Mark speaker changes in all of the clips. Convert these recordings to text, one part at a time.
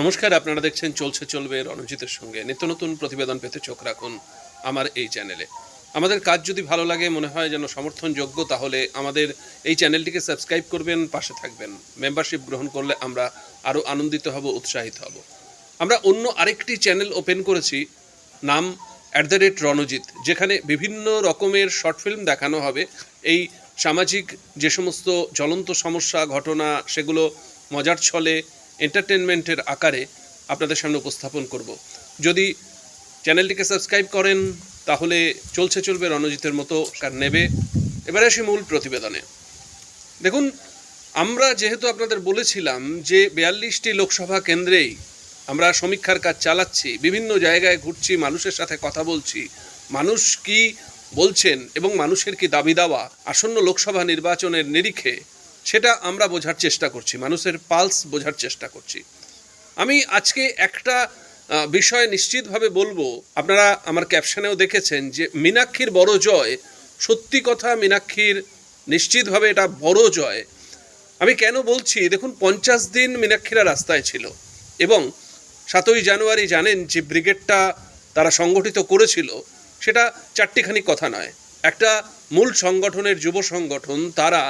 Speaker 1: নমস্কার, আপনারা দেখছেন চলছে চলবে রণজিতের সঙ্গে। নিত্য নতুন প্রতিবেদন পেতে চোখ রাখুন আমার এই চ্যানেলে। আমাদের কাজ যদি ভালো লাগে, মনে হয় যেন সমর্থনযোগ্য, তাহলে আমাদের এই চ্যানেলটিকে সাবস্ক্রাইব করবেন, পাশে থাকবেন। মেম্বারশিপ গ্রহণ করলে আমরা আরও আনন্দিত হব, উৎসাহিত হব। আমরা অন্য আরেকটি চ্যানেল ওপেন করেছি, নাম অ্যাট দ্য রেট রণজিৎ, যেখানে বিভিন্ন রকমের শর্ট ফিল্ম দেখানো হবে। এই সামাজিক যে সমস্ত জ্বলন্ত সমস্যা, ঘটনা, সেগুলো মজার ছলে এন্টারটেনমেন্টের আকারে আপনাদের সামনে উপস্থাপন করব। যদি চ্যানেলটিকে সাবস্ক্রাইব করেন, তাহলে চলছে চলবে রণজিতের মতো কার নেবে। এবারে আসি মূল প্রতিবেদনে। দেখুন, আমরা যেহেতু আপনাদের বলেছিলাম যে বিয়াল্লিশটি লোকসভা কেন্দ্রেই আমরা সমীক্ষার কাজ চালাচ্ছি, বিভিন্ন জায়গায় ঘুরছি, মানুষের সাথে কথা বলছি, মানুষ কি বলছেন এবং মানুষের কি দাবি দাওয়া আসন্ন লোকসভা নির্বাচনের নিরিখে সেটা আমরা বোঝার চেষ্টা করছি, মানুষের পালস বোঝার চেষ্টা করছি। আমি আজকে একটা বিষয় নিশ্চিতভাবে বলব, আপনারা আমার ক্যাপশনেও দেখেছেন যে মীনাক্ষীর বড় জয়, সত্যি কথা মীনাক্ষীর নিশ্চিতভাবে এটা বড় জয়। আমি কেন বলছি, দেখুন পঞ্চাশ দিন মীনাক্ষীরা রাস্তায় ছিল এবং সাতই জানুয়ারি জানেন যে ব্রিগেডটা তারা সংগঠিত করেছিল, সেটা চারটিখানি কথা নয়। একটা মূল সংগঠনের যুব সংগঠন, তারা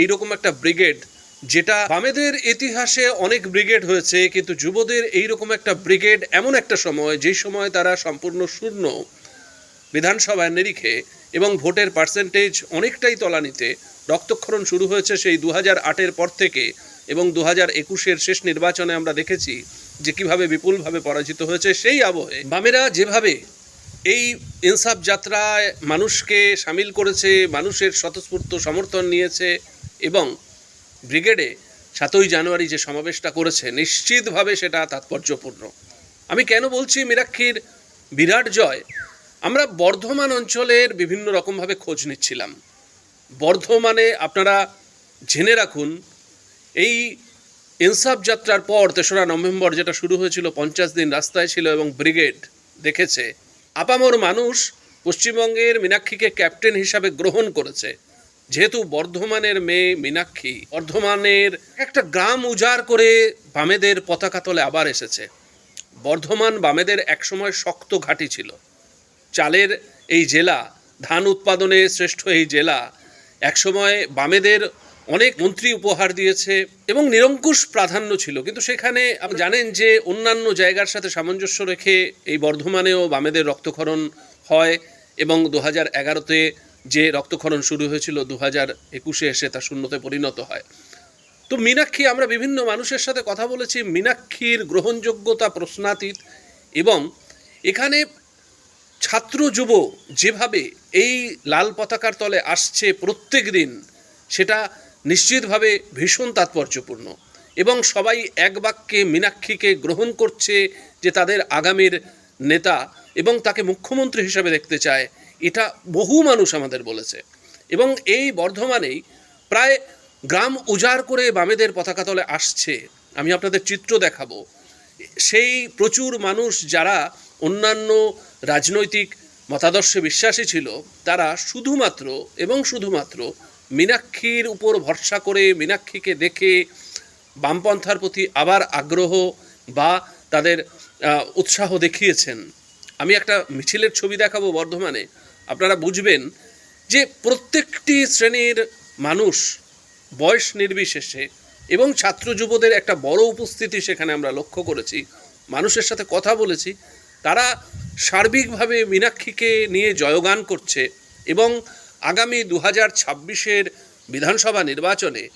Speaker 1: এইরকম একটা ব্রিগেড, যেটা বামেদের ইতিহাসে অনেক ব্রিগেড হয়েছে, কিন্তু যুবদের এইরকম একটা ব্রিগেড এমন একটা সময়, যেই সময় তারা সম্পূর্ণ শূন্য বিধানসভার নিরিখে এবং ভোটের পার্সেন্টেজ অনেকটাই তলানিতে। রক্তক্ষরণ শুরু হয়েছে সেই দু হাজার আটের পর থেকে এবং দু হাজার একুশের শেষ নির্বাচনে আমরা দেখেছি যে কীভাবে বিপুলভাবে পরাজিত হয়েছে সেই আবহে। বামেরা যেভাবে এই ইনসাফ যাত্রায় মানুষকে সামিল করেছে, মানুষের স্বতঃস্ফূর্ত সমর্থন নিয়েছে এবং ব্রিগেডে সাতই জানুয়ারি যে সমাবেশটা করেছে, নিশ্চিতভাবে সেটা তাৎপর্যপূর্ণ। আমি কেন বলছি মীনাক্ষীর বিরাট জয়? আমরা বর্ধমান অঞ্চলের বিভিন্ন রকমভাবে খোঁজ নিচ্ছিলাম। বর্ধমানে আপনারা জেনে রাখুন, এই ইনসাফ যাত্রার পর তেসরা নভেম্বর যেটা শুরু হয়েছিল, পঞ্চাশ দিন রাস্তায় ছিল এবং ব্রিগেড দেখেছে, আপামর মানুষ পশ্চিমবঙ্গের মীনাক্ষীকে ক্যাপ্টেন হিসাবে গ্রহণ করেছে। যেহেতু বর্ধমানের মেয়ে মীনাক্ষী, বর্ধমানের একটা গ্রাম উজাড় করে বামেদের পতাকা তলে আবার এসেছে। বর্ধমান বামেদের একসময় শক্ত ঘাঁটি ছিল। চালের এই জেলা, ধান উৎপাদনে শ্রেষ্ঠ এই জেলা, একসময় বামেদের অনেক মন্ত্রী উপহার দিয়েছে এবং নিরঙ্কুশ প্রাধান্য ছিল। কিন্তু সেখানে জানেন যে অন্যান্য জায়গার সাথে সামঞ্জস্য রেখে এই বর্ধমানেও বামেদের রক্তক্ষরণ হয় এবং দু হাজার এগারোতে যে রক্তক্ষরণ শুরু হয়েছিল দু হাজার একুশে এসে তা শূন্যতে পরিণত হয়। তো মীনাক্ষী, আমরা বিভিন্ন মানুষের সাথে কথা বলেছি, মীনাক্ষীর গ্রহণযোগ্যতা প্রশ্নাতীত এবং এখানে ছাত্র যুব যেভাবে এই লাল পতাকার তলে আসছে প্রত্যেক দিন, সেটা নিশ্চিতভাবে ভীষণ তাৎপর্যপূর্ণ এবং সবাই এক বাক্যে মীনাক্ষীকে গ্রহণ করছে যে তাদের আগামীর নেতা এবং তাকে মুখ্যমন্ত্রী হিসাবে দেখতে চায়। এটা বহু মানুষ আমাদের বলেছে। এবং এই বর্ধমানেই প্রায় গ্রাম উজাড় করে বামেদের পতাকা তলে আসছে। আমি আপনাদের চিত্র দেখাবো। সেই প্রচুর মানুষ যারা অন্যান্য রাজনৈতিক মতাদর্শে বিশ্বাসী ছিল, তারা শুধুমাত্র এবং শুধুমাত্র মীনাক্ষীর উপর ভরসা করে মীনাক্ষীকে দেখে বামপন্থার প্রতি আবার আগ্রহ বা তাদের উৎসাহ দেখিয়েছেন। আমি একটা মিছিলের ছবি দেখাবো বর্ধমানে। আপনারা বুঝবেন যে প্রত্যেকটি শ্রেণির মানুষ বয়স নির্বিশেষে এবং ছাত্র যুবদের একটা বড় উপস্থিতি সেখানে আমরা লক্ষ্য করেছি। মানুষের সাথে কথা বলেছি। তারা সার্বিকভাবে মীনাক্ষীকে নিয়ে জয়গান করছে এবং আগামী দু হাজার ছাব্বিশের বিধানসভা নির্বাচনে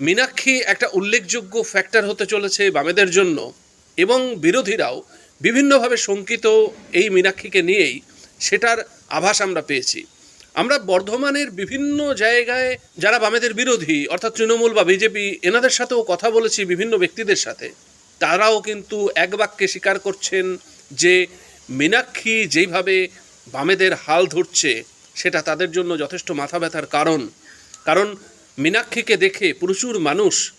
Speaker 1: মীনাক্ষী একটা উল্লেখযোগ্য ফ্যাক্টর হতে চলেছে বামেদের জন্য এবং বিরোধীরাও বিভিন্নভাবে শঙ্কিত এই মীনাক্ষীকে নিয়েই। সেটার আভাস আমরা পেয়েছি। আমরা বর্ধমানের বিভিন্ন জায়গায় যারা বামেদের বিরোধী, অর্থাৎ তৃণমূল বা বিজেপি, এনাদের সাথেও কথা বলেছি বিভিন্ন ব্যক্তিদের সাথে। তারাও কিন্তু এক বাক্যে স্বীকার করছেন যে মীনাক্ষী যেইভাবে বামেদের হাল ধরছে, সেটা তাদের জন্য যথেষ্ট মাথা ব্যথার কারণ। কারণ মীনাক্ষীকে দেখে প্রচুর মানুষ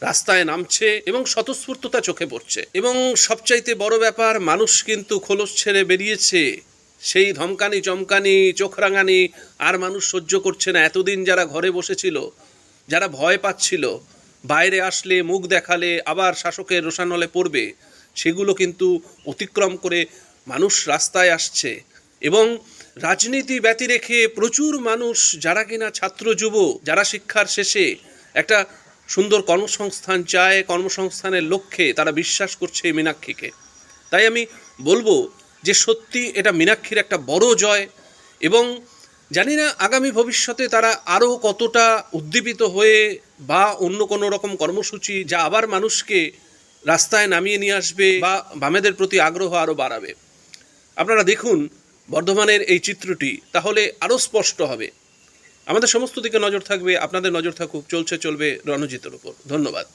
Speaker 1: রাস্তায় নামছে এবং স্বতঃস্ফূর্ততা চোখে পড়ছে। এবং সবচাইতে বড় ব্যাপার, মানুষ কিন্তু খোলস ছেড়ে বেরিয়েছে। সেই ধমকানি, চমকানি চোখ রাঙানি আর মানুষ সহ্য করছে না। এতদিন যারা ঘরে বসেছিল, যারা ভয় পাচ্ছিল, বাইরে আসলে, মুখ দেখালে, আবার শাসকের রোষানলে পড়বে, সেগুলো কিন্তু অতিক্রম করে মানুষ রাস্তায় আসছে। এবং রাজনীতি ব্যতি রেখে প্রচুর মানুষ, যারা কিনা ছাত্র যুব, যারা শিক্ষার শেষে একটা সুন্দর কর্মসংস্থান চায়, কর্মসংস্থানের লক্ষ্যে তারা বিশ্বাস করছে এই মীনাক্ষীকে। তাই আমি বলব যে সত্যি এটা মীনাক্ষীর একটা বড় জয় এবং জানি না আগামী ভবিষ্যতে তারা আরও কতটা উদ্দীপিত হয়ে বা অন্য কোনো রকম কর্মসূচি যা আবার মানুষকে রাস্তায় নামিয়ে নিয়ে আসবে বা বামেদের প্রতি আগ্রহ আরও বাড়াবে। আপনারা দেখুন বর্ধমানের এই চিত্রটি, তাহলে আরও স্পষ্ট হবে। আমাদের সমস্ত দিকে নজর থাকবে, আপনাদের নজর থাকুক, চলছে, চলবে রণজিতের উপর। ধন্যবাদ।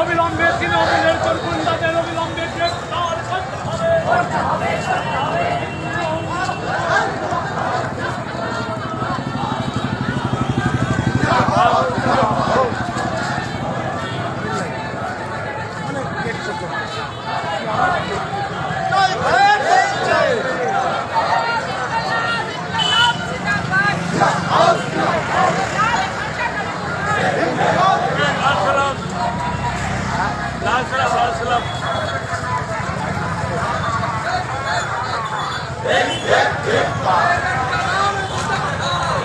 Speaker 2: অবিলম্বে তৃণমূলের চরকুন্দাদের অবিলম্বে গ্রেপ্তার করতে হবে